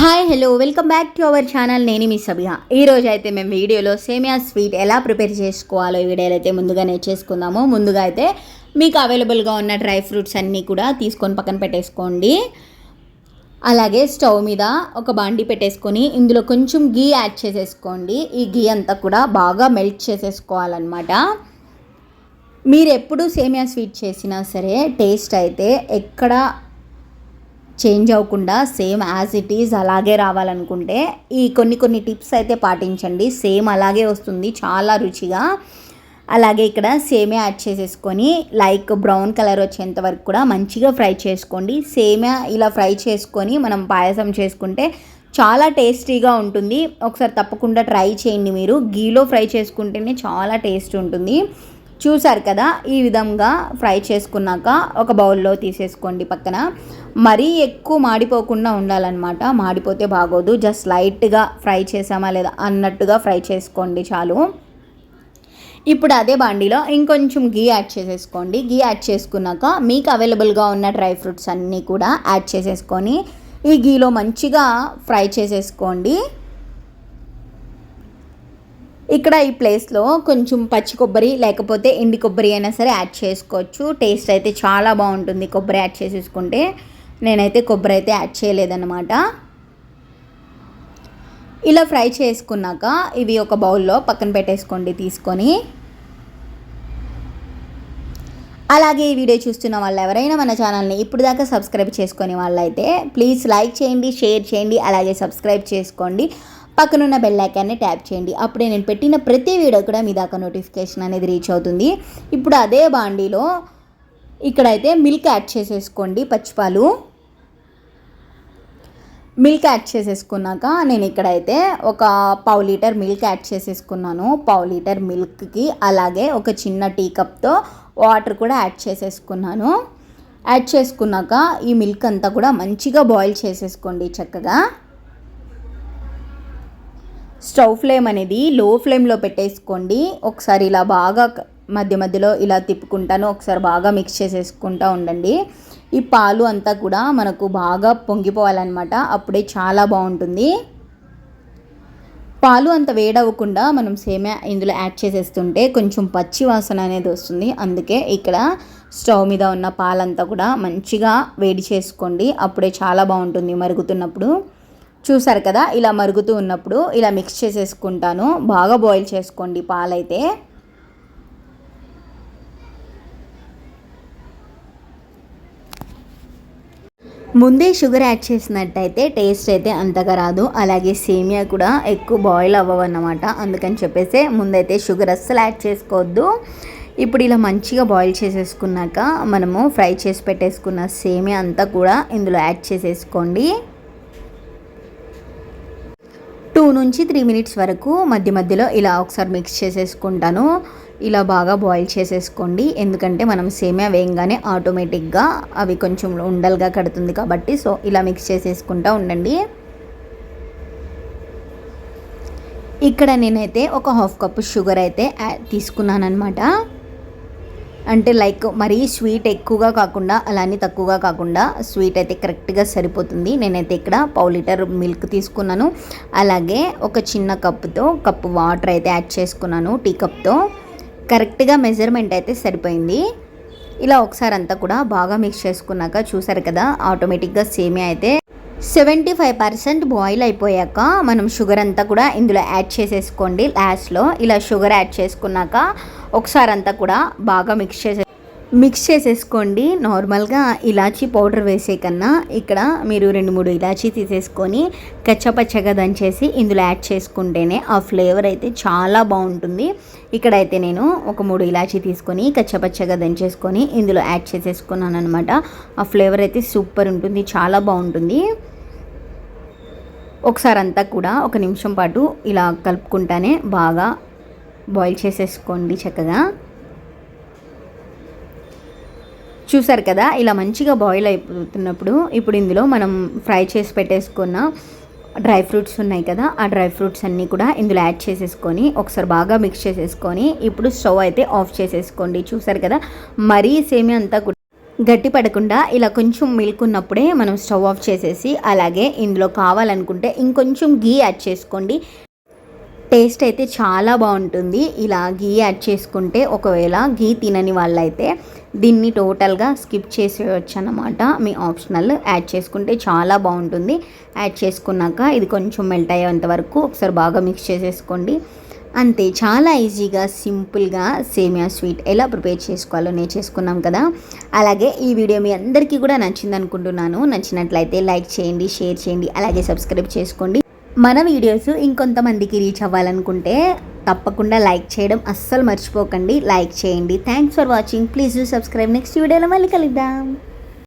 Hi hello welcome back to our channel నేను మీ సబిహా ఈ అయితే మేము వీడియోలో సేమియా స్వీట్ ఎలా ప్రిపేర్ చేసుకోవాలో ఈ వీడియోలో అయితే ముందుగానే చేసుకుందాము. ముందుగా అయితే మీకు అవైలబుల్గా ఉన్న డ్రై ఫ్రూట్స్ అన్నీ కూడా తీసుకొని పక్కన పెట్టేసుకోండి. అలాగే స్టవ్ మీద ఒక బాండి పెట్టేసుకొని ఇందులో కొంచెం గీ యాడ్ చేసేసుకోండి. ఈ గీ అంతా కూడా బాగా మెల్ట్ చేసేసుకోవాలన్నమాట. మీరు ఎప్పుడు సేమియా స్వీట్ చేసినా సరే టేస్ట్ అయితే ఎక్కడ చేంజ్ అవ్వకుండా సేమ్ యాజ్ ఇట్ ఈజ్ అలాగే రావాలనుకుంటే ఈ కొన్ని కొన్ని టిప్స్ అయితే పాటించండి. సేమ్ అలాగే వస్తుంది చాలా రుచిగా. అలాగే ఇక్కడ సేమే యాడ్ చేసేసుకొని లైక్ బ్రౌన్ కలర్ వచ్చేంత వరకు కూడా మంచిగా ఫ్రై చేసుకోండి. సేమే ఇలా ఫ్రై చేసుకొని మనం పాయసం చేసుకుంటే చాలా టేస్టీగా ఉంటుంది. ఒకసారి తప్పకుండా ట్రై చేయండి మీరు. గీలో ఫ్రై చేసుకుంటేనే చాలా టేస్ట్ ఉంటుంది. చూసారు కదా ఈ విధంగా ఫ్రై చేసుకున్నాక ఒక బౌల్లో తీసేసుకోండి పక్కన. మరీ ఎక్కువ మాడిపోకుండా ఉండాలన్నమాట. మాడిపోతే బాగోదు. జస్ట్ లైట్గా ఫ్రై చేసామా లేదా అన్నట్టుగా ఫ్రై చేసుకోండి చాలు. ఇప్పుడు అదే బాండీలో ఇంకొంచెం గీ యాడ్ చేసేసుకోండి. గీ యాడ్ చేసుకున్నాక మీకు అవైలబుల్గా ఉన్న డ్రై ఫ్రూట్స్ అన్నీ కూడా యాడ్ చేసేసుకొని ఈ గీలో మంచిగా ఫ్రై చేసేసుకోండి. ఇక్కడ ఈ ప్లేస్లో కొంచెం పచ్చి కొబ్బరి లేకపోతే ఎండి కొబ్బరి అయినా సరే యాడ్ చేసుకోవచ్చు. టేస్ట్ అయితే చాలా బాగుంటుంది కొబ్బరి యాడ్ చేసేసుకుంటే. నేనైతే కొబ్బరి అయితే యాడ్ చేయలేదన్నమాట. ఇలా ఫ్రై చేసుకున్నాక ఇవి ఒక బౌల్లో పక్కన పెట్టేసుకోండి తీసుకొని. అలాగే ఈ వీడియో చూస్తున్న వాళ్ళు ఎవరైనా మన ఛానల్ని ఇప్పుడు దాకా సబ్స్క్రైబ్ చేసుకునే వాళ్ళైతే ప్లీజ్ లైక్ చేయండి షేర్ చేయండి అలాగే సబ్స్క్రైబ్ చేసుకోండి. పక్కనున్న బెల్ ఐకాన్ని ట్యాప్ చేయండి. అప్పుడే నేను పెట్టిన ప్రతి వీడియో కూడా మీ దాకా నోటిఫికేషన్ అనేది రీచ్ అవుతుంది. ఇప్పుడు అదే బాండీలో ఇక్కడైతే మిల్క్ యాడ్ చేసేసుకోండి పచ్చిపాలు. మిల్క్ యాడ్ చేసేసుకున్నాక నేను ఇక్కడైతే ఒక పావు లీటర్ మిల్క్ యాడ్ చేసేసుకున్నాను. పావు లీటర్ మిల్క్కి అలాగే ఒక చిన్న టీ కప్తో వాటర్ కూడా యాడ్ చేసేసుకున్నాను. యాడ్ చేసుకున్నాక ఈ మిల్క్ అంతా కూడా మంచిగా బాయిల్ చేసేసుకోండి చక్కగా. స్టవ్ ఫ్లేమ్ అనేది లో ఫ్లేమ్లో పెట్టేసుకోండి. ఒకసారి ఇలా బాగా మధ్య మధ్యలో ఇలా తిప్పుకుంటాను. ఒకసారి బాగా మిక్స్ చేసేసుకుంటూ ఉండండి. ఈ పాలు అంతా కూడా మనకు బాగా పొంగిపోవాలన్నమాట. అప్పుడే చాలా బాగుంటుంది. పాలు అంత వేడవ్వకుండా మనం సేమియా ఇందులో యాడ్ చేసేస్తుంటే కొంచెం పచ్చి వాసన అనేది వస్తుంది. అందుకే ఇక్కడ స్టవ్ మీద ఉన్న పాలంతా కూడా మంచిగా వేడి చేసుకోండి. అప్పుడే చాలా బాగుంటుంది మరుగుతున్నప్పుడు. చూసారు కదా ఇలా మరుగుతూ ఉన్నప్పుడు ఇలా మిక్స్ చేసేసుకుంటాను. బాగా బాయిల్ చేసుకోండి పాలైతే. ముందే షుగర్ యాడ్ చేసినట్టయితే టేస్ట్ అయితే అంతగా రాదు. అలాగే సేమియా కూడా ఎక్కువ బాయిల్ అవ్వవన్నమాట. అందుకని చెప్పేసి ముందైతే షుగర్ అస్సలు యాడ్ చేసుకోవద్దు. ఇప్పుడు ఇలా మంచిగా బాయిల్ చేసేసుకున్నాక మనము ఫ్రై చేసి పెట్టేసుకున్న సేమియా అంతా కూడా ఇందులో యాడ్ చేసేసుకోండి టూ నుంచి త్రీ మినిట్స్ వరకు మధ్య మధ్యలో ఇలా ఒకసారి మిక్స్ చేసేసుకుంటాను. ఇలా బాగా బాయిల్ చేసేసుకోండి. ఎందుకంటే మనం సేమియా వేయంగానే ఆటోమేటిక్గా అవి కొంచెం ఉండలుగా కడుతుంది కాబట్టి సో ఇలా మిక్స్ చేసేసుకుంటూ ఉండండి. ఇక్కడ నేనైతే ఒక హాఫ్ కప్ షుగర్ అయితే తీసుకున్నాను అనమాట అంటే లైక్ మరీ స్వీట్ ఎక్కువగా కాకుండా అలానే తక్కువగా కాకుండా స్వీట్ అయితే కరెక్ట్గా సరిపోతుంది. నేనైతే ఇక్కడ పావు లీటర్ మిల్క్ తీసుకున్నాను. అలాగే ఒక చిన్న కప్పుతో కప్పు వాటర్ అయితే యాడ్ చేసుకున్నాను టీ కప్తో. కరెక్ట్గా మెజర్మెంట్ అయితే సరిపోయింది. ఇలా ఒకసారి అంతా కూడా బాగా మిక్స్ చేసుకున్నాక చూసారు కదా ఆటోమేటిక్గా సేమియా అయితే సెవెంటీ ఫైవ్ పర్సెంట్ బాయిల్ అయిపోయాక మనం షుగర్ అంతా కూడా ఇందులో యాడ్ చేసేసుకోండి. లాస్ట్లో ఇలా షుగర్ యాడ్ చేసుకున్నాక ఒకసారి అంతా కూడా బాగా మిక్స్ చేసే మిక్స్ చేసేసుకోండి. నార్మల్గా ఇలాచీ పౌడర్ వేసే కన్నా ఇక్కడ మీరు రెండు మూడు ఇలాచీ తీసేసుకొని కచ్చపచ్చగా దంచేసి ఇందులో యాడ్ చేసుకుంటేనే ఆ ఫ్లేవర్ అయితే చాలా బాగుంటుంది. ఇక్కడైతే నేను ఒక మూడు ఇలాచీ తీసుకొని కచ్చపచ్చగా దంచేసుకొని ఇందులో యాడ్ చేసేసుకున్నాను అనమాట ఆ ఫ్లేవర్ అయితే సూపర్ ఉంటుంది చాలా బాగుంటుంది. ఒకసారి అంతా కూడా ఒక నిమిషం పాటు ఇలా కలుపుకుంటానే బాగా బాయిల్ చేసేసుకోండి చక్కగా. చూసారు కదా ఇలా మంచిగా బాయిల్ అయిపోతున్నప్పుడు ఇప్పుడు ఇందులో మనం ఫ్రై చేసి పెట్టేసుకున్న డ్రై ఫ్రూట్స్ ఉన్నాయి కదా ఆ డ్రై ఫ్రూట్స్ అన్నీ కూడా ఇందులో యాడ్ చేసేసుకొని ఒకసారి బాగా మిక్స్ చేసేసుకొని ఇప్పుడు స్టవ్ అయితే ఆఫ్ చేసేసుకోండి. చూసారు కదా మరీ సేమి అంతా గట్టి పడకుండా ఇలా కొంచెం మిల్క్ ఉన్నప్పుడే మనం స్టవ్ ఆఫ్ చేసేసి అలాగే ఇందులో కావాలనుకుంటే ఇంకొంచెం గీ యాడ్ చేసుకోండి. టేస్ట్ అయితే చాలా బాగుంటుంది. ఇలా గీ యాడ్ చేసుకుంటే ఒకవేళ గీ తినని వాళ్ళైతే దీన్ని టోటల్గా స్కిప్ చేసేయచ్చు అనమాట మీ ఆప్షనల్ యాడ్ చేసుకుంటే చాలా బాగుంటుంది. యాడ్ చేసుకున్నాక ఇది కొంచెం మెల్ట్ అయ్యేంత వరకు ఒకసారి బాగా మిక్స్ చేసేసుకోండి. అంతే చాలా ఈజీగా సింపుల్గా సేమియా స్వీట్ ఎలా ప్రిపేర్ చేసుకోవాలో నేను చేసుకున్నాం కదా. అలాగే ఈ వీడియో మీ అందరికీ కూడా నచ్చింది అనుకుంటున్నాను నచ్చినట్లయితే లైక్ చేయండి షేర్ చేయండి అలాగే సబ్స్క్రైబ్ చేసుకోండి. మన వీడియోస్ ఇంకొంతమందికి రీచ్ అవ్వాలనుకుంటే తప్పకుండా లైక్ చేయడం అస్సలు మర్చిపోకండి. లైక్ చేయండి. Thanks for watching please subscribe next వీడియోలో మళ్ళీ కలుద్దాం.